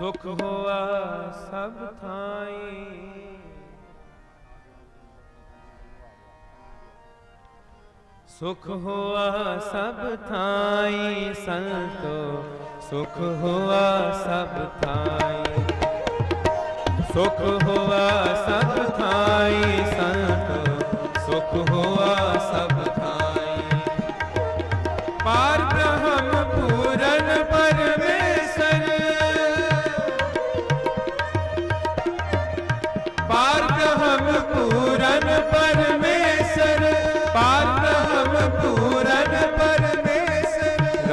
ਸੁਖ ਹੋਆ ਸਭ ਥਾਈ। ਸੁਖ ਹੋਆ ਸਭ ਥਾਈ, ਸੰਤੋ। ਸੁਖ ਹੋਆ ਸਭ ਥਾਈ। ਸੁਖ ਹੋਆ ਸਭ ਥਾਈ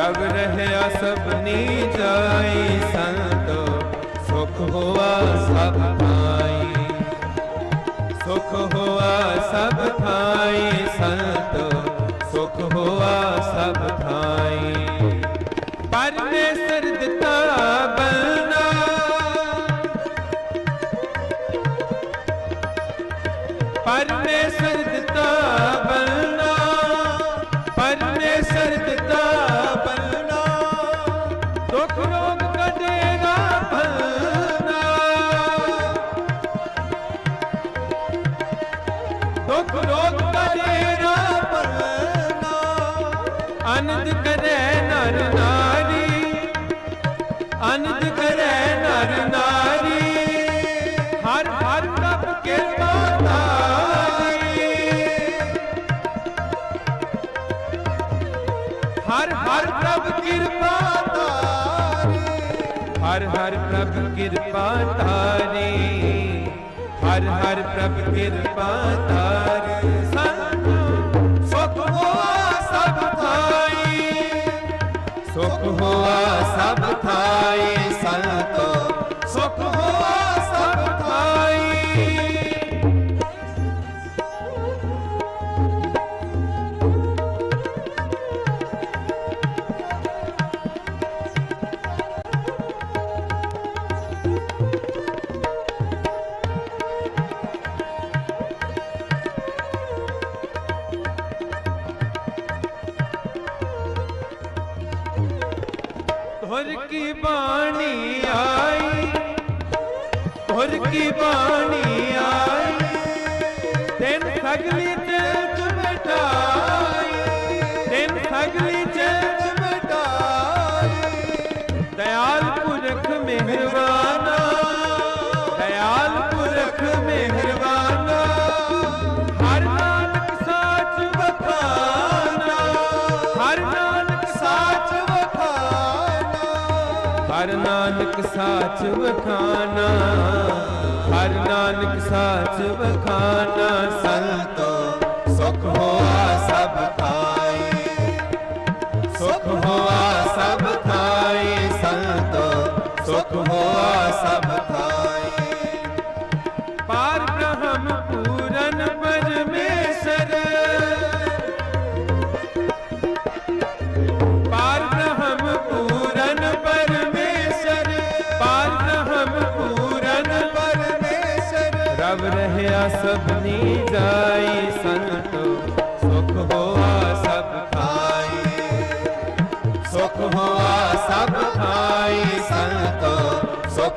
ਪਰਮੇਸ਼ਰ ਰਵ ਰਹਿਆ ਸਭਨੀ ਜਾਈ ਸੰਤੋ। ਸੁਖ ਹੋਆ ਸਭ ਥਾਈ। ਸੁਖ ਹੋਆ ਸਭ ਥਾਈ ਸੰਤੋ। ਸੁਖ ਹੋਆ ਸਭ ਥਾਈ। ਪਰਮੇਸ਼ਰ ਦਿੱਤਾ ਬਲਨਾ ਪਰਮੇਸ਼ਰ ਦਿੱਤਾ ਬਲਨਾ ਪ੍ਰਭ ਕਿਰਪਾ ਧਾਰੀ ਹਰ ਹਰ ਪ੍ਰਭ ਕਿਰਪਾ ਧਾਰੀ ਹਰ ਹਰ ਪ੍ਰਭ ਕਿਰਪਾ ਧਾਰੀ ਤੁਰ ਕੀ ਬਾਣੀ ਆਈ? ਤੁਰ ਕੀ ਬਾਣੀ ਆਈ? ਤਿੰਨ ਸਗਲੀ ਚਿਲਚ ਮਿਟਾਈ ਤਿੰਨ ਸਗਲੀ ਚਿਲਚ ਮਿਟਾਈ ਦਇਆਲ ਪੁਰਖ ਮਿਹਰਬਾਨਾ। ਸਾਚ ਵਖਾਨਾ ਹਰ ਨਾਨਕ ਸਾਚ ਵਖਾਨਾ ਸੰਤੋ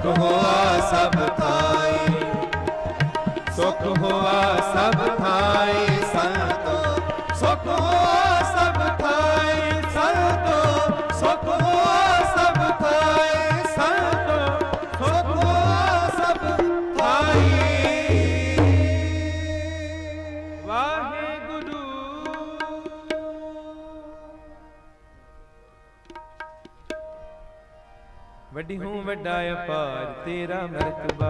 ਸੁਖ ਹੋਆ ਸਭ ਥਾਈ। ਸੁਖ ਹੋਆ ਸਭ ਥਾਈ। ਵੱਡੀ ਹੂੰ ਵੱਡਾ ਅਪਾਰ ਤੇਰਾ ਮਰਤਬਾ।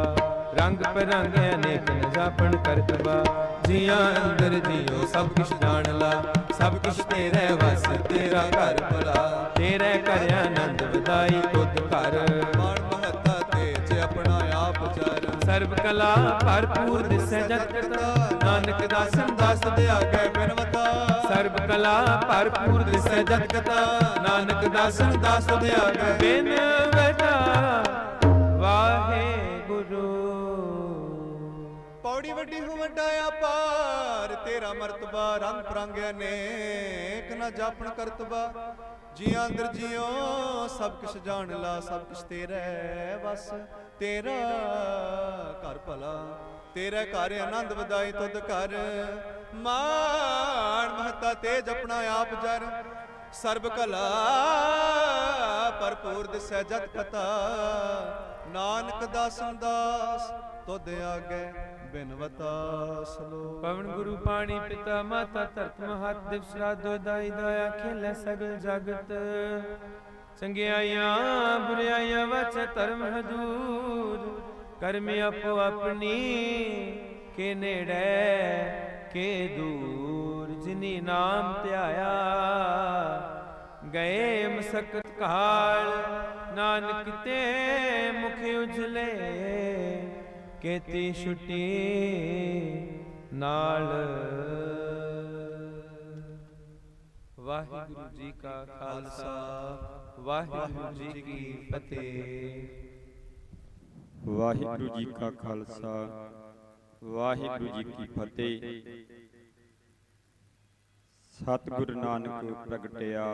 ਰੰਗ ਪਰੰਗ ਅਨੇਕ ਨਜਾਪਣ ਕਰਤਬਾ। ਜੀਆਂ ਅੰਦਰ ਜੀਓ ਸਭ ਕਿਛ ਜਾਣ ਲਾ। ਸਭ ਕਿਛ ਤੇਰੇ ਵਸ ਤੇਰਾ ਘਰ ਭਲਾ। ਤੇਰੇ ਘਰ ਆਨੰਦ ਵਧਾਈ ਤੁਧ ਘਰ। ਮਾਣ ਮਹੱਤਾ ਤੇ ਚ ਆਪਣਾ ਆਪ ਚਰ ਸਰਬ ਕਲਾ ਭਰਪੂਰ ਦਿਸੈ ਜਗਤ ਨਾਨਕ ਦਾਸਨ ਦਾਸ ਦੇ ਆਗੇ ਬਿਨਵਤਾ ਸਰਬ ਕਲਾ ਭਰਪੂਰ ਦਿਸੈ ਜਗਤ ਨਾਨਕ ਦਾਸਨ ਦਾਸ ਦੇ ਆਗੇ ਬਿਨ ਵਟਾ ਪੌੜੀ ਵੱਡੀ ਹੋ ਵੱਡਾ ਅਪਾਰ ਤੇਰਾ ਮਰਤਬਾ ਰੰਗ ਪ੍ਰੰਗ ਨੇਕ, ਨਾ ਜਾਪਣ ਕਰਤਬਾ। ਜੀਆਂ ਅੰਦਰ ਜਿਉ ਸਭ ਕੁਛ ਜਾਣ ਲਾ, ਸਭ ਕੁਛ ਤੇਰਾ ਬਸ ਤੇਰਾ ਘਰ ਭਲਾ। ਤੇਰਾ ਘਰ ਆਨੰਦ ਵਧਾਈ ਤੁਧ ਕਰ ਮਾਣ ਮਹਤਾ ਤੇਜ ਆਪਣਾ ਆਪ ਜਰ। ਸਰਬ ਕਲਾ ਭਰਪੂਰ ਦਿਸੈ ਜਤ ਪਤਾ। ਨਾਨਕ ਦਾਸਨ ਦਾਸ, ਤੁਧ ਆਗੇ ਬਿਨਵਤਾ ਸਲੋ ਪਵਨ ਗੁਰੂ ਪਾਣੀ ਪਿਤਾ ਮਾਤਾ ਧਰਤ ਮਹਤ, ਦਿਵਸ ਰਾਤ ਦੋਇ ਦਇਆ ਖੇਲੇ ਸਗਲ ਜਗਤ। ਚੰਗਿਆਈਆਂ ਬੁਰਾਈਆਂ ਵਚ ਧਰਮ ਹਦੂਰ ਕਰਮ ਆਪੋ ਆਪਣੀ, ਕੇ ਨੇੜੇ, ਕੇ ਦੂਰ, ਜਿਨੀ ਨਾਮ ਧਿਆਇਆ, ਗਏ ਮਸਕਤ ਕਾਲ ਨਾਨਕ ਤੇ ਮੁਖ ਉਜਲੇ, ਕੇਤੀ ਛੁੱਟੀ ਨਾਲ। ਵਾਹਿਗੁਰੂ ਜੀ ਕਾ ਖਾਲਸਾ, ਵਾਹਿਗੁਰੂ ਜੀ ਕੀ ਫਤਿਹ। ਵਾਹਿਗੁਰੂ ਜੀ ਕਾ ਖਾਲਸਾ, ਵਾਹਿਗੁਰੂ ਜੀ ਕੀ ਫਤਿਹ। ਸਤਿਗੁਰ ਨਾਨਕ ਪ੍ਰਗਟਿਆ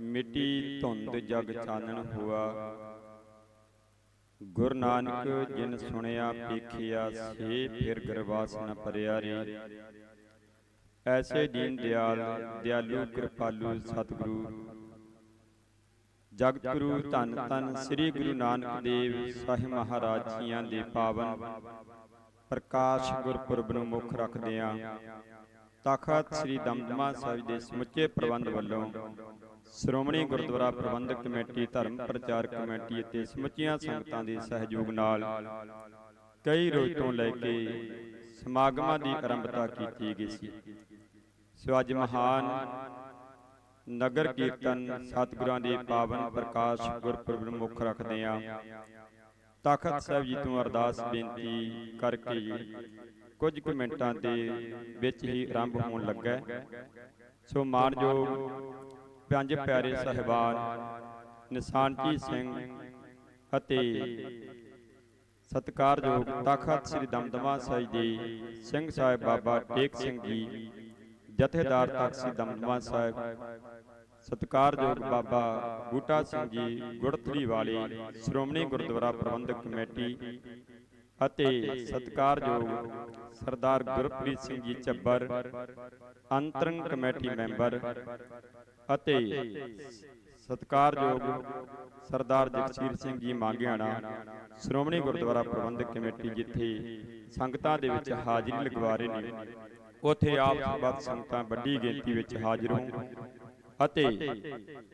ਮਿੱਟੀ ਧੁੰਦ ਜਗ ਚਾਨਣ ਹੁਆ। ਗੁਰ ਨਾਨਕ ਜਿਨ ਸੁਣਿਆ ਪੇਖਿਆ ਸੇ ਫਿਰ ਗਰਵਾਸ ਨ ਪਰਿਆ ਰੇ। ਐਸੇ ਦੀਨ ਦਿਆਲ, ਦਿਆਲੂ, ਕਿਰਪਾਲੂ, ਸਤਿਗੁਰੂ। ਜਗਤ ਗੁਰੂ ਧੰਨ ਧੰਨ ਸ੍ਰੀ ਗੁਰੂ ਨਾਨਕ ਦੇਵ ਸਾਹਿਬ ਮਹਾਰਾਜ ਜੀਆਂ ਦੇ ਪਾਵਨ। ਪ੍ਰਕਾਸ਼ ਗੁਰਪੁਰਬ ਨੂੰ ਮੁੱਖ ਰੱਖਦਿਆਂ ਤਖਤ ਸ੍ਰੀ ਦਮਦਮਾ ਸਾਹਿਬ ਦੇ ਸਮੁੱਚੇ ਪ੍ਰਬੰਧ ਵੱਲੋਂ ਸ਼੍ਰੋਮਣੀ ਗੁਰਦੁਆਰਾ ਪ੍ਰਬੰਧਕ ਕਮੇਟੀ, ਧਰਮ ਪ੍ਰਚਾਰ ਕਮੇਟੀ ਅਤੇ ਸਮੁੱਚੀਆਂ ਸੰਗਤਾਂ ਦੇ ਸਹਿਯੋਗ ਨਾਲ ਕਈ ਰੋਜ਼ ਤੋਂ ਲੈ ਕੇ ਸਮਾਗਮਾਂ ਦੀ ਆਰੰਭਤਾ ਕੀਤੀ ਗਈ ਸੀ। ਸੋ ਅੱਜ ਮਹਾਨ ਨਗਰ ਕੀਰਤਨ ਸਤਿਗੁਰਾਂ ਦੇ ਪਾਵਨ ਪ੍ਰਕਾਸ਼ ਗੁਰਪੁਰਬ ਨੂੰ ਮੁੱਖ ਰੱਖਦੇ ਆ ਤਖਤ ਸਾਹਿਬ ਜੀ ਤੋਂ ਅਰਦਾਸ ਬੇਨਤੀ ਕਰਕੇ ਕੁਝ ਕੁ ਮਿੰਟਾਂ ਦੇ ਵਿੱਚ ਹੀ ਆਰੰਭ ਹੋਣ ਲੱਗਾ ਸੋ ਮਾਨਯੋਗ ਪੰਜ ਪਿਆਰੇ ਸਹਿਬਾਨ ਨਿਸ਼ਾਨਜੀ ਸਿੰਘ ਅਤੇ ਸਤਿਕਾਰਯੋਗ ਤਖਤ ਸ੍ਰੀ ਦਮਦਮਾ ਸਾਹਿਬ ਦੇ ਸਿੰਘ ਸਾਹਿਬ ਬਾਬਾ ਟੇਕ ਸਿੰਘ ਜੀ, ਜਥੇਦਾਰ ਤਖਤ ਸ੍ਰੀ ਦਮਦਮਾ ਸਾਹਿਬ, ਸਤਿਕਾਰਯੋਗ ਬਾਬਾ ਬੂਟਾ ਸਿੰਘ ਜੀ, ਗੁੜਤਲੀ ਵਾਲੇ ਸ਼੍ਰੋਮਣੀ ਗੁਰਦੁਆਰਾ ਪ੍ਰਬੰਧਕ ਕਮੇਟੀ ਅਤੇ ਸਤਿਕਾਰਯੋਗ ਸਰਦਾਰ ਗੁਰਪ੍ਰੀਤ ਸਿੰਘ ਜੀ ਚੱਬਰ ਅੰਤਰੰਗ ਕਮੇਟੀ ਮੈਂਬਰ ਅਤੇ ਸਤਿਕਾਰਯੋਗ ਸਰਦਾਰ ਜਗਸੀਰ ਸਿੰਘ ਜੀ ਮੰਗਿਆਣਾ ਸ਼੍ਰੋਮਣੀ ਗੁਰਦੁਆਰਾ ਪ੍ਰਬੰਧਕ ਕਮੇਟੀ ਜਿੱਥੇ ਸੰਗਤਾਂ ਦੇ ਵਿੱਚ ਹਾਜ਼ਰੀ ਲਗਵਾ ਰਹੇ ਨੇ। ਉੱਥੇ ਆਪ ਸਬਤ ਸੰਗਤਾਂ ਵੱਡੀ ਗਿਣਤੀ ਵਿੱਚ ਹਾਜ਼ਰ ਹੋਣ ਅਤੇ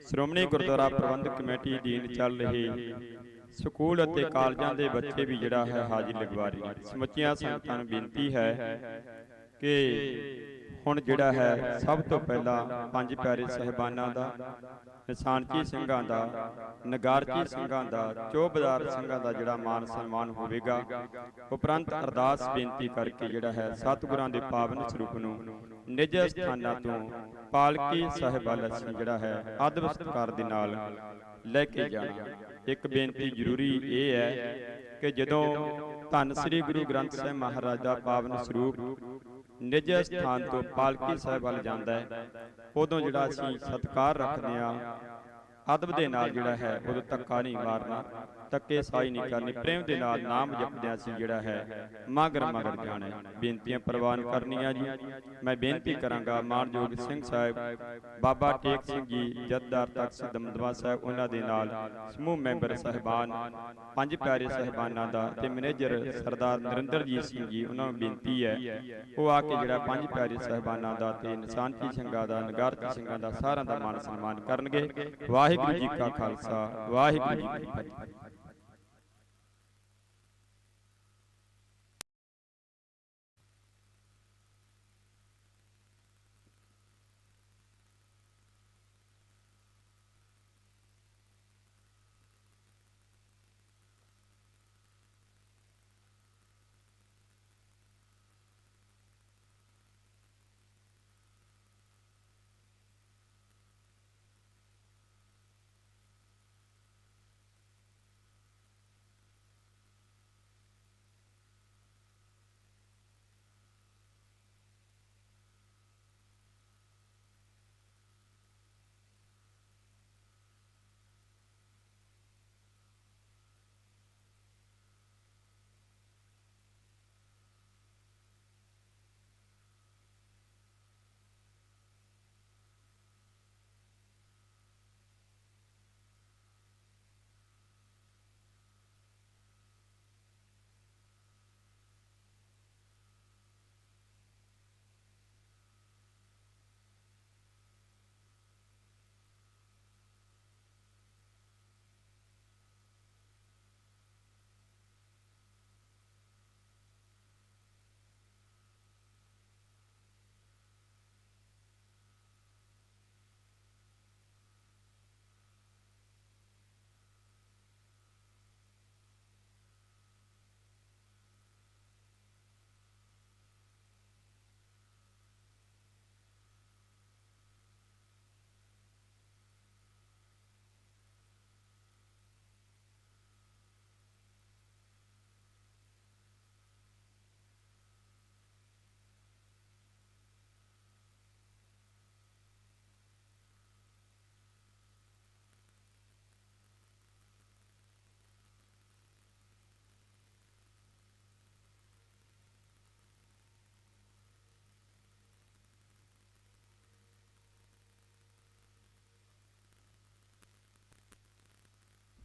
ਸ਼੍ਰੋਮਣੀ ਗੁਰਦੁਆਰਾ ਪ੍ਰਬੰਧਕ ਕਮੇਟੀ ਅਧੀਨ ਚੱਲ ਰਹੇ ਸਕੂਲ ਅਤੇ ਕਾਲਜਾਂ ਦੇ ਬੱਚੇ ਵੀ ਜਿਹੜਾ ਹੈ ਹਾਜ਼ਰੀ ਲਗਵਾ ਰਹੇ ਸਮੁੱਚੀਆਂ ਸੰਗਤਾਂ ਨੂੰ ਬੇਨਤੀ ਹੈ ਕਿ ਹੁਣ ਜਿਹੜਾ ਹੈ ਸਭ ਤੋਂ ਪਹਿਲਾਂ ਪੰਜ ਪਿਆਰੇ ਸਹਿਬਾਨਾਂ ਦਾ, ਨਿਸ਼ਾਨਚੀ ਸਿੰਘਾਂ ਦਾ, ਨਗਾਰਚੀ ਸਿੰਘਾਂ ਦਾ, ਚੋਬਦਾਰ ਸਿੰਘਾਂ ਦਾ ਜਿਹੜਾ ਮਾਨ ਸਨਮਾਨ ਹੋਵੇਗਾ, ਉਪਰੰਤ ਅਰਦਾਸ ਬੇਨਤੀ ਕਰਕੇ ਜਿਹੜਾ ਹੈ ਸਤਿਗੁਰਾਂ ਦੇ ਪਾਵਨ ਸਰੂਪ ਨੂੰ ਨਿਜ ਸਥਾਨਾਂ ਤੋਂ ਪਾਲਕੀ ਸਾਹਿਬਾਨ ਅਸੀਂ ਜਿਹੜਾ ਹੈ ਅਦਬ ਸਤਿਕਾਰ ਦੇ ਨਾਲ ਲੈ ਕੇ ਜਾਣਾ। ਇੱਕ ਬੇਨਤੀ ਜ਼ਰੂਰੀ ਇਹ ਹੈ ਕਿ ਜਦੋਂ ਧੰਨ ਸ੍ਰੀ ਗੁਰੂ ਗ੍ਰੰਥ ਸਾਹਿਬ ਮਹਾਰਾਜ ਦਾ ਪਾਵਨ ਸਰੂਪ ਨਿਜ ਸਥਾਨ ਤੋਂ ਪਾਲਕੀ ਸਾਹਿਬ ਵੱਲ ਜਾਂਦਾ ਹੈ, ਉਦੋਂ ਜਿਹੜਾ ਅਸੀਂ ਸਤਿਕਾਰ ਰੱਖਦੇ ਆ ਅਦਬ ਦੇ ਨਾਲ ਜਿਹੜਾ ਹੈ, ਉਦੋਂ ਧੱਕਾ ਨਹੀਂ ਮਾਰਨਾ। ਧੱਕੇ ਸਾਈ ਨਹੀਂ ਕਰਨੀ। ਪ੍ਰੇਮ ਦੇ ਨਾਲ ਨਾਮ ਜਪਦਿਆਂ ਸੀ ਜਿਹੜਾ ਹੈ, ਮਗਰ ਮਗਰ ਜਾਣਾ। ਬੇਨਤੀਆਂ ਪ੍ਰਵਾਨ ਕਰਨੀਆਂ ਜੀ। ਮੈਂ ਬੇਨਤੀ ਕਰਾਂਗਾ, ਮਾਨਯੋਗ ਸਿੰਘ ਸਾਹਿਬ, ਬਾਬਾ ਟੇਕ ਸਿੰਘ ਜੀ ਜੱਦਾਰ ਤਖਤ ਦਮਦਮਾ ਸਾਹਿਬ, ਉਹਨਾਂ ਦੇ ਨਾਲ ਸਮੂਹ ਮੈਂਬਰ ਸਹਿਬਾਨ, ਪੰਜ ਪਿਆਰੇ ਸਹਿਬਾਨਾਂ ਦਾ ਤੇ ਮੈਨੇਜਰ ਸਰਦਾਰ ਨਰਿੰਦਰਜੀਤ ਸਿੰਘ ਜੀ, ਉਹਨਾਂ ਨੂੰ ਬੇਨਤੀ ਹੈ, ਉਹ ਆ ਕੇ ਜਿਹੜਾ ਪੰਜ ਪਿਆਰੇ ਸਹਿਬਾਨਾਂ ਦਾ ਤੇ ਨਿਸ਼ਾਨਚੀ ਸਿੰਘਾਂ ਦਾ ਨਗਾਰਤੀ ਸਿੰਘਾਂ ਦਾ ਸਾਰਿਆਂ ਦਾ ਮਾਨ ਸਨਮਾਨ ਕਰਨਗੇ। ਵਾਹਿਗੁਰੂ ਜੀ ਕਾ ਖਾਲਸਾ, ਵਾਹਿਗੁਰੂ ਜੀ ਕੀ ਫਤਿਹ।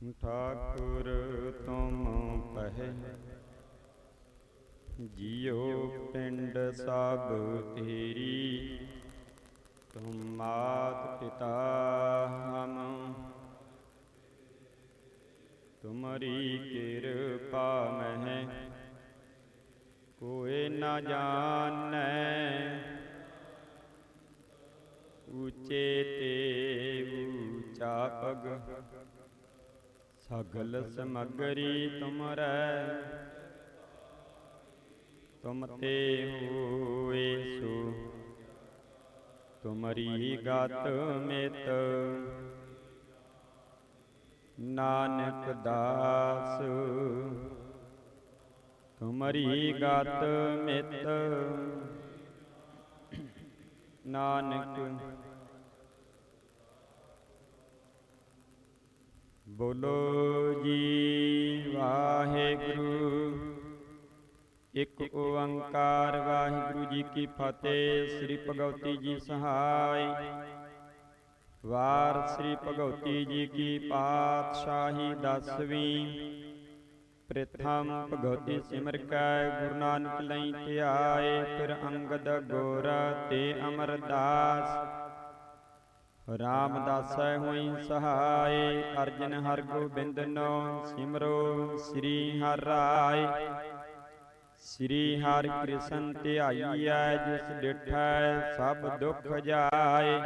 ਠਾਕੁਰ ਤੁਮ ਪਹਿ। ਜਿਉ ਪਿੰਡ ਸਭ ਤੇਰੀ। ਤੁਮ ਮਾਤ ਪਿਤਾ ਹਮ। ਤੁਮਰੀ ਕਿਰਪਾ ਮਹਿ। ਕੋਏ ਨਾ ਜਾਣੈ। ਉੱਚੇ ਤੇ ਉੱਚਾ ਪਗ। ਸਗਲ ਸਮਗਰੀ ਤੁਮਰੈ। ਤੁਮ ਤੇ ਹੋਏ ਸੋ। ਤੁਮਰੀ ਗਤ ਮਿਤ। ਨਾਨਕ ਦਾਸ। ਤੁਮਰੀ ਗਤ ਮਿਤ। ਨਾਨਕ ਬੋਲੋ ਜੀ ਵਾਹਿਗੁਰੂ। ਇਕ ਓੰਕਾਰ ਵਾਹਿਗੁਰੂ ਜੀ ਕੀ ਫਤਿਹ, ਸ੍ਰੀ ਭਗਵਤੀ ਜੀ ਸਹਾਈ। ਵਾਰ ਸ੍ਰੀ ਭਗਵਤੀ ਜੀ ਕੀ ਪਾਤਸ਼ਾਹੀ ਦਸਵੀਂ। ਪ੍ਰਥਮ ਭਗਵਤੀ ਸਿਮਰ ਕੈ, ਗੁਰੂ ਨਾਨਕ ਲਈ ਧਿਆਏ, ਫਿਰ ਅੰਗਦ ਗੋਰਾ ਤੇ ਅਮਰਦਾਸ। ਰਾਮਦਾਸੈ ਹੋਈ ਸਹਾਈ ਅਰਜਨ ਹਰ ਗੋਬਿੰਦਨੋ ਸਿਮਰੋ, ਸ੍ਰੀ ਹਰਿ ਰਾਏ। ਸ੍ਰੀ ਹਰਿ ਕ੍ਰਿਸ਼ਨ ਧਿਆਈਐ, ਜਿਸ ਡਿਠੈ ਸਭ ਦੁੱਖ ਜਾਏ।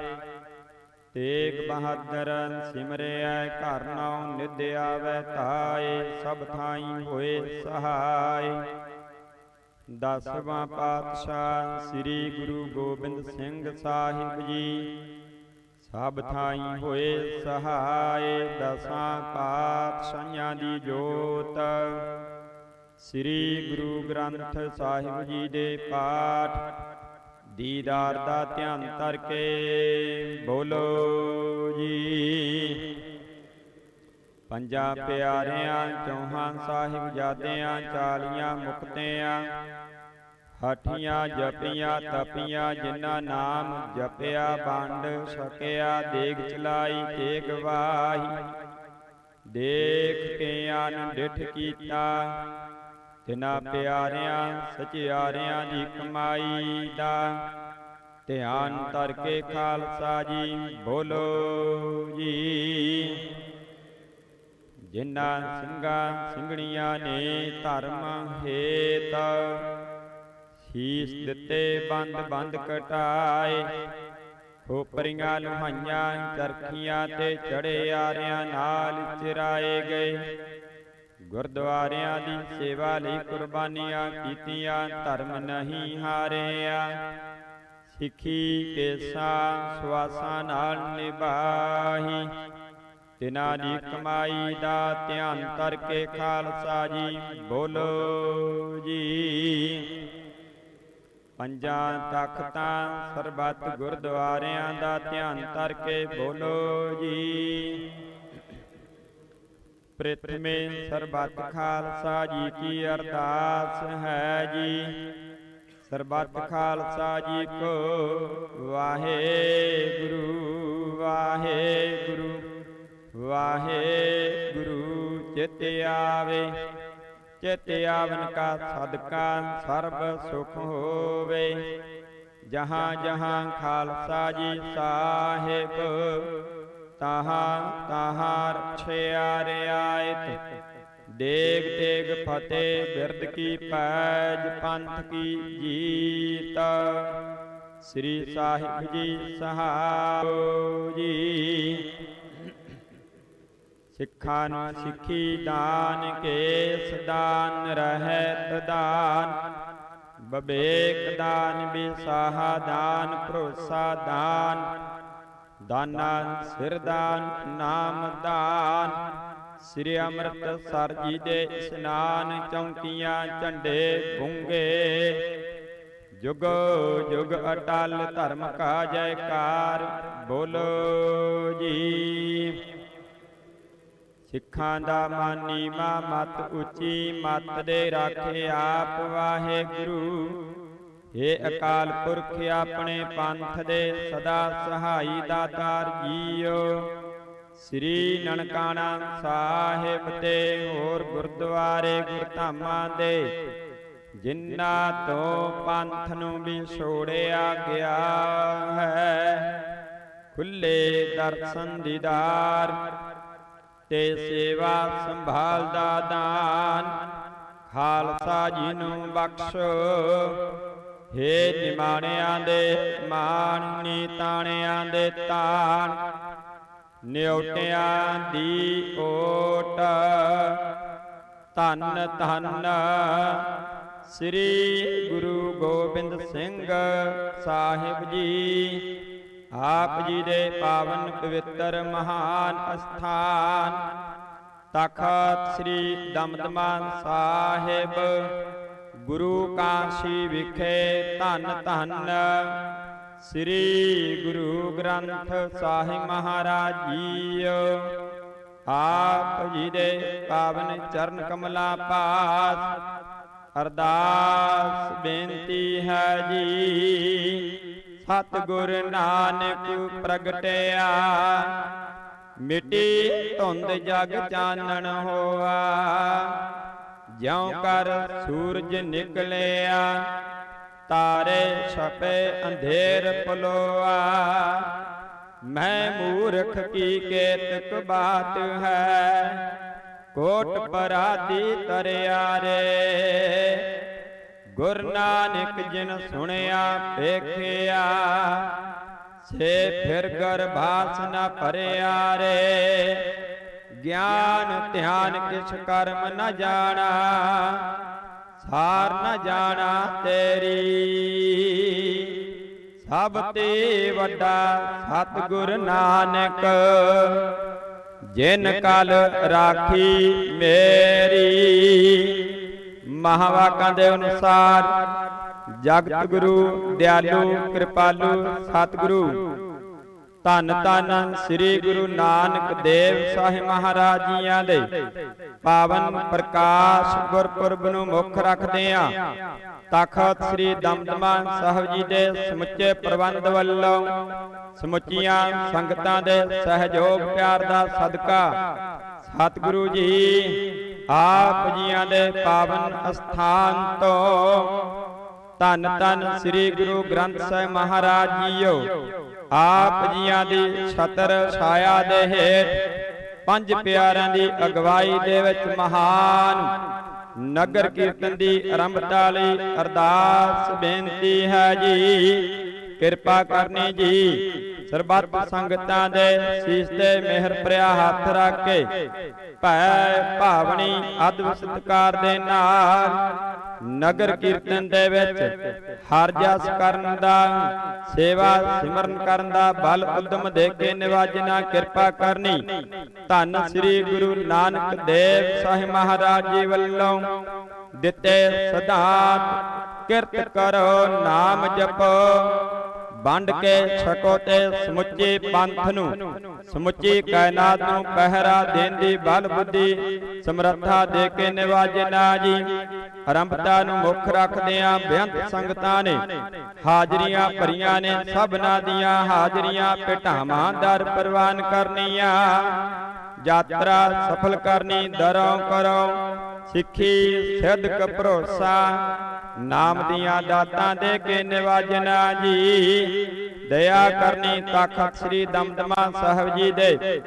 ਤੇਗ ਬਹਾਦਰ ਸਿਮਰਿਐ ਘਰ ਨਾਉ ਨਿਧ ਆਵੈ ਧਾਏ, ਸਭ ਥਾਈ ਹੋਏ ਸਹਾਈ ਦਸਵਾਂ ਪਾਤਸ਼ਾਹ ਸ੍ਰੀ ਗੁਰੂ ਗੋਬਿੰਦ ਸਿੰਘ ਸਾਹਿਬ ਜੀ ਸਭ ਥਾਈ ਹੋਏ ਸਹਾਈ ਦਸਾਂ ਪਾਤਸ਼ਾਹਾਂ ਦੀ ਜੋਤ। ਸ੍ਰੀ ਗੁਰੂ ਗ੍ਰੰਥ ਸਾਹਿਬ ਜੀ ਦੇ ਪਾਠ ਦੀਦਾਰ ਦਾ ਧਿਆਨ ਕਰਕੇ ਬੋਲੋ ਜੀ। ਪੰਜਾਂ ਪਿਆਰਿਆਂ, ਚੌਹਾਂ ਸਾਹਿਬ ਜਾਦਿਆਂ ਚਾਲੀਆਂ ਮੁਕਤਿਆਂ ਹਠੀਆਂ ਜਪੀਆਂ ਤਪੀਆਂ ਜਿਨ੍ਹਾਂ ਨਾਮ ਜਪਿਆ ਵੰਡ ਛਕਿਆ ਦੇਗ ਚਲਾਈ ਤੇ ਗਵਾਹੀ ਦੇਖ ਕੇ ਆਨ ਡਿਠ ਕੀਤਾ। ਤਿਨਾ ਪਿਆਰਿਆਂ ਸਚਿਆਰਿਆਂ ਦੀ ਕਮਾਈ ਦਾ। ਧਿਆਨ ਧਰ ਕੇ ਖਾਲਸਾ ਜੀ ਬੋਲੋ ਜੀ। ਜਿਨ੍ਹਾਂ ਸਿੰਘਾਂ ਸਿੰਘਣੀਆਂ ਨੇ ਧਰਮ ਹੇਤ ਸੀਸ ਦਿੱਤੇ ਬੰਦ ਬੰਦ ਕਟਾਏ। ਖੋਪਰੀਆਂ ਲੁਹਾਈਆਂ, ਚਰਖੀਆਂ ਤੇ ਚੜੇ ਆਰਿਆਂ ਨਾਲ ਚਿਰਾਏ ਗਏ। ਗੁਰਦੁਆਰਿਆਂ ਦੀ ਸੇਵਾ ਲਈ ਕੁਰਬਾਨੀਆਂ ਕੀਤੀਆਂ, ਧਰਮ ਨਹੀਂ ਹਾਰਿਆ। ਸਿੱਖੀ ਕੇਸਾ ਸਵਾਸਾਂ ਨਾਲ ਨਿਭਾਹੀ। ਤਿਨਾਂ ਦੀ ਕਮਾਈ ਦਾ ਧਿਆਨ ਕਰਕੇ ਖਾਲਸਾ ਜੀ ਬੋਲੋ ਜੀ। ਪੰਜਾਂ ਤਖਤਾਂ ਸਰਬੱਤ ਗੁਰਦੁਆਰਿਆਂ ਦਾ ਧਿਆਨ ਧਰ ਕੇ ਬੋਲੋ ਜੀ। ਪ੍ਰਥਮੇ ਸਰਬੱਤ ਖਾਲਸਾ ਜੀ ਕੀ ਅਰਦਾਸ ਹੈ ਜੀ। ਸਰਬੱਤ ਖਾਲਸਾ ਜੀ ਕੋ ਵਾਹਿਗੁਰੂ ਵਾਹਿਗੁਰੂ ਵਾਹਿਗੁਰੂ ਚਿਤ ਆਵੇ। ਚਿਤ ਆਵਨ ਕਾ ਸਦਕਾ ਸਰਬ ਸੁਖ ਹੋਵੇ। ਜਹਾਂ ਜਹਾਂ ਖਾਲਸਾ ਜੀ ਸਾਹਿਬ, ਤਾਹਾਂ ਤਾਹਾਂ ਰਛਿਆ ਰਿਆਇਤ ਦੇਗ ਤੇਗ ਫਤਿਹ ਬਿਰਦ ਕੀ ਪੈਜ ਪੰਥ ਕੀ ਜੀਤ। ਸ੍ਰੀ ਸਾਹਿਬ ਜੀ ਸਹਾਬੋ ਜੀ। ਸਿੱਖਾਂ ਨੂੰ ਸਿੱਖੀ ਦਾਨ ਕੇਸ ਦਾਨ ਰਹਿਤ ਦਾਨ ਬਬੇਕ ਦਾਨ, ਬਿਸਾਹਾ ਦਾਨ, ਭਰੋਸਾ ਦਾਨ। ਦਾਨਾ ਸਿਰ ਦਾਨ, ਨਾਮ ਦਾਨ। ਸ੍ਰੀ ਅੰਮ੍ਰਿਤਸਰ ਜੀ ਦੇ ਇਸ਼ਨਾਨ, ਚੌਂਕੀਆਂ ਝੰਡੇ ਗੁੰਗੇ। ਜੁਗ ਜੁਗ ਅਟਲ ਧਰਮ ਕਾ ਜੈਕਾਰ ਬੋਲੋ ਜੀ। ਸਿੱਖਾਂ ਦਾ ਮਾਨੀ ਮਾ ਮਤ ਉੱਚੀ ਮਤ ਦੇ ਰਾਖੇ ਆਪ ਵਾਹਿਗੁਰੂ ਏ ਅਕਾਲ ਪੁਰਖ ਆਪਣੇ ਪੰਥ ਦੇ ਸਦਾ ਸਹਾਈ ਦਾਤਾਰ ਜੀਓ। ਸ੍ਰੀ ਨਨਕਾਣਾ ਸਾਹਿਬ ਤੇ ਹੋਰ ਗੁਰਦੁਆਰੇ ਗੁਰਧਾਮਾਂ ਦੇ ਜਿਨ੍ਹਾਂ ਤੋਂ ਪੰਥ ਨੂੰ ਵੀ ਛੋੜਿਆ ਗਿਆ ਹੈ, ਖੁੱਲੇ ਦਰਸ਼ਨ ਦੀਦਾਰ ਤੇ ਸੇਵਾ ਸੰਭਾਲ ਦਾ ਦਾਨ। ਖਾਲਸਾ ਜੀ ਨੂੰ ਬਖਸ਼ੋ। ਹੇ ਨਿਮਾਣਿਆਂ ਦੇ, ਮਾਣ ਨੀਤਾਣਿਆਂ ਦੇ ਤਾਨ ਨਿਉਟਿਆਂ ਦੀ ਓਟ। ਧੰਨ ਧੰਨ। ਸ੍ਰੀ ਗੁਰੂ ਗੋਬਿੰਦ ਸਿੰਘ ਸਾਹਿਬ ਜੀ। ਆਪ ਜੀ ਦੇ ਪਾਵਨ ਪਵਿੱਤਰ ਮਹਾਨ ਅਸਥਾਨ, ਤਖਤ ਸ੍ਰੀ ਦਮਦਮਾ ਸਾਹਿਬ, ਗੁਰੂ ਕਾਸ਼ੀ ਵਿਖੇ ਧੰਨ ਧੰਨ, ਸ੍ਰੀ ਗੁਰੂ ਗ੍ਰੰਥ ਸਾਹਿਬ ਮਹਾਰਾਜ ਜੀ ਆਪ ਜੀ ਦੇ ਪਾਵਨ ਚਰਨ ਕਮਲਾ ਪਾਸ, ਅਰਦਾਸ ਬੇਨਤੀ ਹੈ ਜੀ। ਸਤਿਗੁਰ ਨਾਨਕ ਪ੍ਰਗਟਿਆ। ਮਿਟੀ ਧੁੰਦ ਜਗ ਚਾਨਣ ਹੋਆ। ਜਿਉ ਕਰ ਸੂਰਜ ਨਿਕਲਿਆ, ਤਾਰੇ ਛਪੇ ਅੰਧੇਰ ਪਲੋਆ। ਮੈਂ ਮੂਰਖ ਕੀ ਕੇਤਕ ਬਾਤ ਹੈ, ਕੋਟ ਪਰਾਦੀ ਤਰਿਆ ਰੇ। ਗੁਰ ਨਾਨਕ ਜਿਨ ਸੁਣਿਆ, ਵੇਖਿਆ ਸੇ ਫਿਰ ਗਰਭਾਸ ਨ ਭਰਿਆ ਰੇ। ਗਿਆਨ, ਧਿਆਨ ਕਿਛ ਕਰਮ ਨ ਜਾਣਾ, ਸਾਰ ਨ ਜਾਣਾ ਤੇਰੀ। ਸਭ ਤੇ ਵੱਡਾ ਸਤਿਗੁਰ ਨਾਨਕ, ਜਿਨ ਕਲ ਰਾਖੀ ਮੇਰੀ। ਮਹਾਵਾਕਾਂ ਦੇ ਅਨੁਸਾਰ ਜਗਤ ਗੁਰੂ ਦਿਆਲੂ ਕਿਰਪਾਲੂ ਸਤਿਗੁਰੂ। ਧੰਨ ਧੰਨ ਸ੍ਰੀ ਗੁਰੂ ਨਾਨਕ ਦੇਵ ਸਾਹਿਬ ਮਹਾਰਾਜ ਜੀਆਂ ਦੇ ਪਾਵਨ ਪ੍ਰਕਾਸ਼ ਗੁਰਪੁਰਬ ਨੂੰ ਮੁੱਖ ਰੱਖਦੇ ਆ ਤਖਤ ਸ੍ਰੀ ਦਮਦਮਾ ਸਾਹਿਬ ਜੀ ਦੇ ਸਮੁੱਚੇ ਪ੍ਰਬੰਧ ਵੱਲੋਂ ਸਮੁੱਚੀਆਂ ਸੰਗਤਾਂ ਦੇ ਸਹਿਯੋਗ ਪਿਆਰ ਦਾ ਸਦਕਾ ਸਤਿਗੁਰੂ ਜੀ ਆਪ ਜੀਆਂ ਦੇ ਪਾਵਨ ਅਸਥਾਨ ਤੋਂ। ਧੰਨ ਧੰਨ ਸ੍ਰੀ ਗੁਰੂ ਗ੍ਰੰਥ ਸਾਹਿਬ ਮਹਾਰਾਜ ਜੀਓ, ਆਪ ਜੀਆਂ ਦੀ ਛਤਰ ਛਾਇਆ ਦੇ ਹੇਠ ਪੰਜ ਪਿਆਰਿਆਂ ਦੀ ਅਗਵਾਈ ਦੇ ਵਿੱਚ ਮਹਾਨ ਨਗਰ ਕੀਰਤਨ ਦੀ ਆਰੰਭਤਾ ਲਈ ਅਰਦਾਸ ਬੇਨਤੀ ਹੈ ਜੀ। ਕਿਰਪਾ ਕਰਨੀ ਜੀ। ਸਰਬੱਤ ਸੰਗਤਾਂ ਦੇ ਸੀਸ ਤੇ ਮਿਹਰ ਭਰਿਆ ਹੱਥ ਰੱਖ ਕੇ ਭੈ ਭਾਵਨੀ ਅਦਬ ਸਤਕਾਰ ਦੇ ਨਾਲ ਨਗਰ ਕੀਰਤਨ ਦੇ ਵਿੱਚ ਹਰ ਜਸ ਕਰਨ ਦਾ, ਸੇਵਾ ਸਿਮਰਨ ਕਰਨ ਦਾ, ਬਲ ਉਦਮ ਦੇ ਕੇ ਨਿਵਾਜਣਾ ਕਿਰਪਾ ਕਰਨੀ। ਧੰਨ ਸ੍ਰੀ ਗੁਰੂ ਨਾਨਕ ਦੇਵ ਸਾਹਿਬ ਮਹਾਰਾਜ ਜੀ ਵੱਲੋਂ ਦਿੱਤੇ ਸਿਧਾਂਤ ਕਿਰਤ ਕਰੋ, ਨਾਮ ਜਪੋ। ਵੰਡ ਕੇ ਛਕੋ ਤੇ ਸਮੁੱਚੇ ਪੰਥ ਨੂੰ। ਸਮੁੱਚੀ ਕਾਇਨਾਤ ਨੂੰ ਪਹਿਰਾ ਦੇਣ ਬਲ ਬੁੱਧੀ, ਸਮਰੱਥਾ ਦੇ ਕੇ ਨਿਵਾਜਣਾ ਜੀ। ਆਰੰਭਤਾ ਨੂੰ ਮੁੱਖ ਰੱਖਦਿਆਂ ਬੇਅੰਤ ਸੰਗਤਾਂ ਨੇ ਹਾਜ਼ਰੀਆਂ ਭਰੀਆਂ ਨੇ, ਸਭਨਾ ਦੀਆਂ ਹਾਜ਼ਰੀਆਂ ਭੇਟਾਵਾਂ ਦਰ ਪ੍ਰਵਾਨ ਕਰਨੀਆਂ। ਯਾਤਰਾ ਸਫਲ ਕਰਨੀ ਦਰੋਂ ਕਰੋ, ਸਿੱਖੀ ਸਿੱਧਕ ਭਰੋਸਾ ਨਾਮ ਦੀਆਂ ਦਾਤਾਂ ਦੇ ਕੇ ਨਿਵਾਜਣਾ ਜੀ। ਦਇਆ ਕਰਨੀ ਤਖਤ ਸ੍ਰੀ ਦਮਦਮਾ ਸਾਹਿਬ ਜੀ ਦੇ।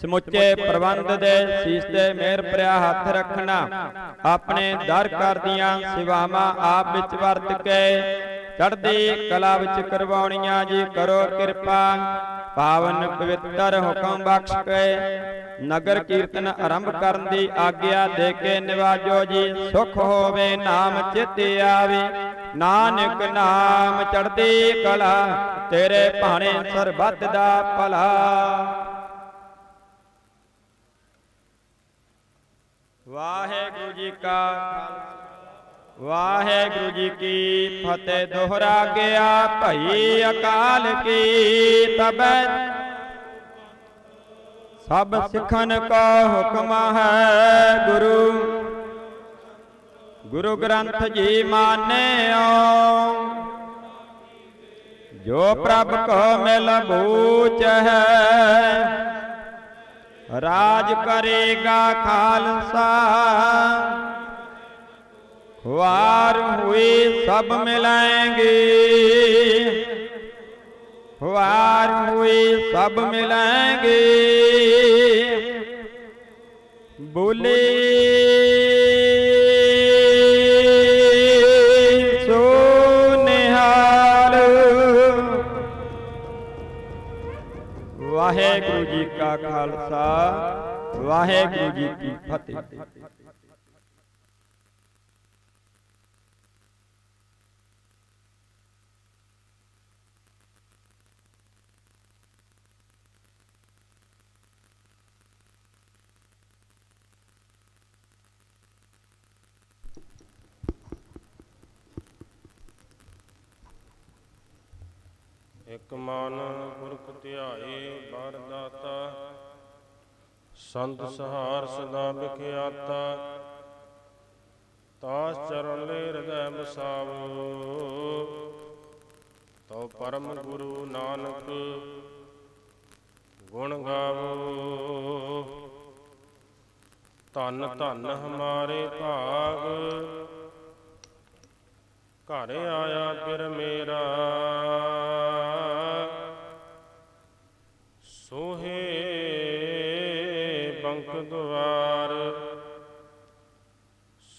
ਸਮੁੱਚੇ ਪ੍ਰਬੰਧ ਦੇ ਸੀਸ ਤੇ ਮਿਹਰ ਭਰਿਆ ਹੱਥ ਰੱਖਣਾ। ਆਪਣੇ ਦਰ ਕਰਦੀਆਂ ਸੇਵਾਵਾਂ ਆਪ ਵਿੱਚ ਵਰਤ ਕੇ ਚੜ੍ਹਦੀ ਕਲਾ ਵਿੱਚ ਕਰਵਾਉਣੀਆਂ ਜੀ ਕਰੋ ਕਿਰਪਾ। ਪਾਵਨ ਪਵਿੱਤਰ ਹੁਕਮ ਬਖਸ਼ ਕੇ ਨਗਰ ਕੀਰਤਨ ਆਰੰਭ ਕਰਨ ਦੀ ਆਗਿਆ ਦੇ ਕੇ ਨਿਵਾਜੋ ਜੀ, ਸੁਖ ਹੋਵੇ ਨਾਮ ਚਿਤ ਆਵੇ। ਨਾਨਕ ਨਾਮ ਚੜਦੀ ਕਲਾ, ਤੇਰੇ ਭਾਣੇ ਸਰਬੱਤ ਦਾ ਭਲਾ। ਵਾਹਿਗੁਰੂ ਜੀ ਕਾ ਵਾਹਿਗੁਰੂ ਜੀ ਕੀ ਫਤਿਹ। ਦੋਹਰਾ ਗਿਆ ਭਈ ਅਕਾਲ ਕੀ ਤਬੈ। ਸਭ ਸਿੱਖਨ ਕਾ ਹੁਕਮ ਹੈ ਗੁਰੂ। ਗੁਰੂ ਗ੍ਰੰਥ ਜੀ ਮਾਨਿਓ। ਜੋ ਪ੍ਰਭ ਕੋ ਮਿਲ ਬੂਚ ਹੈ, ਰਾਜ ਕਰੇਗਾ ਖਾਲਸਾ। ਵਾਰ ਹੋਏ ਸਭ ਮਿਲਾਂਗੇ ਵਾਰ ਹੋਏ ਸਭ ਮਿਲਾਂਗੇ ਬੋਲੇ ਸੋ ਨਿਹਾਲ ਵਾਹਿਗੁਰੂ ਜੀ ਕਾ ਖਾਲਸਾ ਵਾਹਿਗੁਰੂ ਜੀ ਕੀ ਫਤਿਹ ਇਕ ਮਨ ਪੁਰਖ ਧਿਆਏ ਬਰ ਦਾਤਾ, ਸੰਤ ਸਹਾਰ ਸਦਾ ਵਿਖਿਆਤਾ, ਤਾਸ ਚਰਨ ਲੈ ਹਿਰਦੈ ਬਸਾਵੋ ਤਉ ਪਰਮ ਗੁਰੂ ਨਾਨਕ ਗੁਣ ਗਾਵੋ। ਧੰਨ ਧੰਨ ਹਮਾਰੇ ਭਾਗ, ਘਰ ਆਇਆ ਫਿਰ ਮੇਰਾ।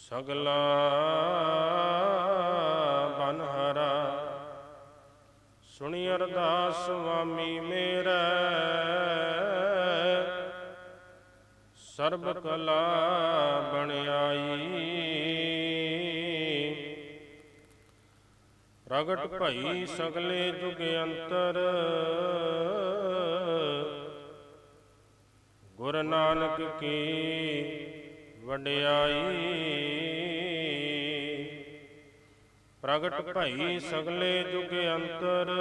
ਸਗਲਾ ਬਨ ਹਰਾ ਸੁਣੀ ਅਰਦਾਸ ਸੁਆਮੀ ਮੇਰਾ। ਸਰਬ ਕਲਾ ਬਣ ਪ੍ਰਗਟ ਭਈ ਸਗਲੇ ਜੁਗ ਅੰਤਰ। ਗੁਰ ਨਾਨਕ ਕੀ ਵਡਿਆਈ। ਪ੍ਰਗਟ ਭਈ ਸਗਲੇ ਜੁਗ ਅੰਤਰ।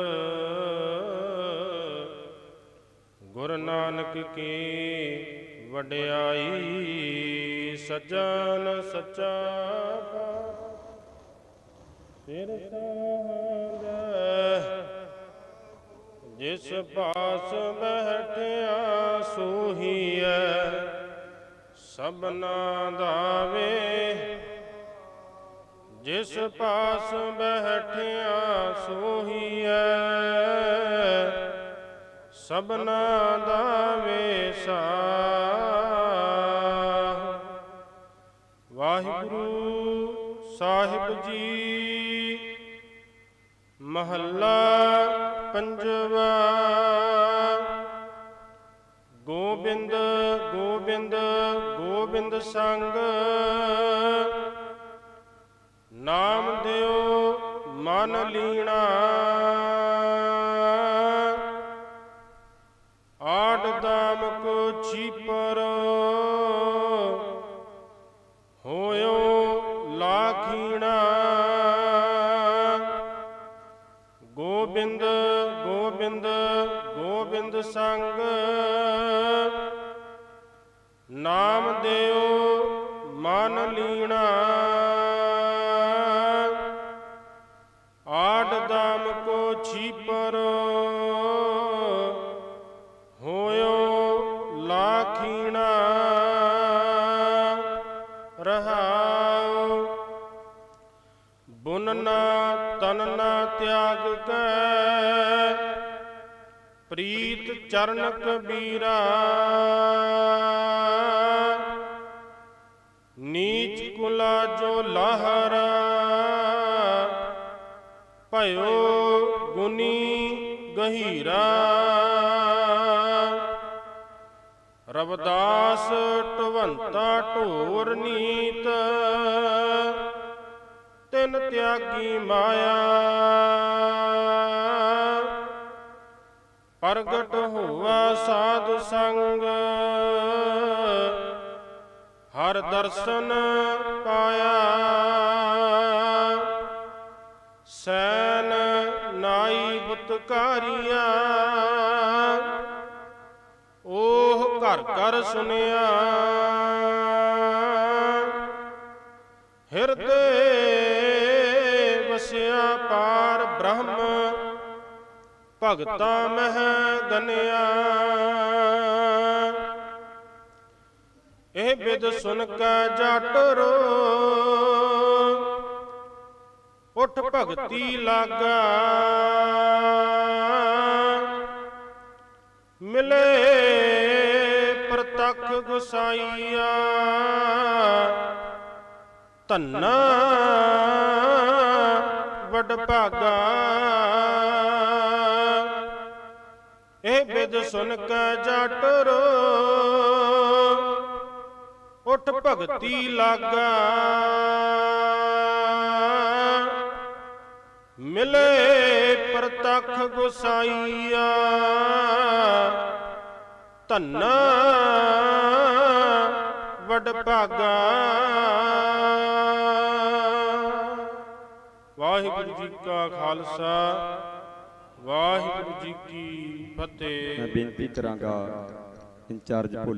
ਗੁਰ ਨਾਨਕ ਕੀ ਵਡਿਆਈ ਸਜਣ ਸੱਚਾ ਤਾਜ ਜਿਸ ਪਾਸ ਬੈਠਿਆ ਸੋਹੀਐ। ਸਭਨਾ ਦਾਵੇ, ਜਿਸ ਪਾਸ ਬੈਠਿਆ ਸੋਹੀਐ। ਸਭਨਾ ਦਾ ਵੇਸਾ ਵਾਹਿਗੁਰੂ ਸਾਹਿਬ ਜੀ, ਮਹੱਲਾ ਪੰਜਵਾ। ਗੋਬਿੰਦ ਗੋਬਿੰਦ ਗੋਬਿੰਦ ਸੰਗ। ਨਾਮ ਦਿਓ ਮਨ ਲੀਣਾ। ਆਟ ਦਾਮ ਕੋ ਚੀਪਰ। ਹੋਇਓ ਲਾਖੀਣਾ। ਗੋਬਿੰਦ ਗੋਬਿੰਦ ਗੋਬਿੰਦ ਸੰਗ। ਨਾਮ ਦਿਓ, ਮਨ ਲੀਣਾ। ਆਡ ਦਾਮ ਕੋ ਛੀਪਰ। ਹੋਇਓ ਲਾਖੀਣਾ। ਰਹਾਉ ਬੁਨਨਾ ਤਨਨਾ ਤਿਆਗ ਕੈ। ਪ੍ਰੀਤ ਚਰਨ ਕਬੀਰਾ ਨੀਚ ਕੁਲਾ ਜੋ ਲਹਰਾ। ਭਇਓ ਗੁਨੀ ਗਹੀਰਾ। ਰਵਦਾਸ ਟਵੰਤਾ ਢੋਰ ਨੀਤ। ਤਿਨ ਤਿਆਗੀ ਮਾਇਆ। ਪ੍ਰਗਟ ਹੋਆ ਸਾਧੂ ਸੰਗ। ਹਰ ਦਰਸ਼ਨ ਪਾਇਆ। ਸੈਨ ਨਾਈ ਬੁਤਕਾਰੀਆ ਉਹ ਘਰ ਘਰ ਸੁਨਿਆ। ਹਿਰਦੇ ਵਸਿਆ ਪਾਰ ਭਗਤਾ ਮਹਿ ਗਨਿਆ ਇਹ ਬਿਦ ਸੁਨ ਕੈ ਜਟ ਰੋ। ਉਠ ਭਗਤੀ ਲਾਗਾ। ਮਿਲੇ ਪ੍ਰਤੱਖ ਗੁਸਾਈਆ। ਧੰਨਾ ਵਡ ਭਾਗਾ। ਇਹ ਬਿਦ ਸੁਨ ਕੈ ਜਟ ਰੋ। ਉਠ ਭਗਤੀ ਲਾਗਾ। ਮਿਲੇ ਪ੍ਰਤੱਖ ਗੁਸਾਈਆ। ਧੰਨਾ ਵਡ ਭਾਗਾ। ਵਾਹਿਗੁਰੂ ਜੀ ਕਾ ਖਾਲਸਾ। ਵਾਹਿਗੁਰੂ ਜੀ ਕੀ ਮੈਂ ਫਤਿਹ ਬੇਨਤੀ ਕਰਾਂਗਾ ਇੰਚਾਰਜ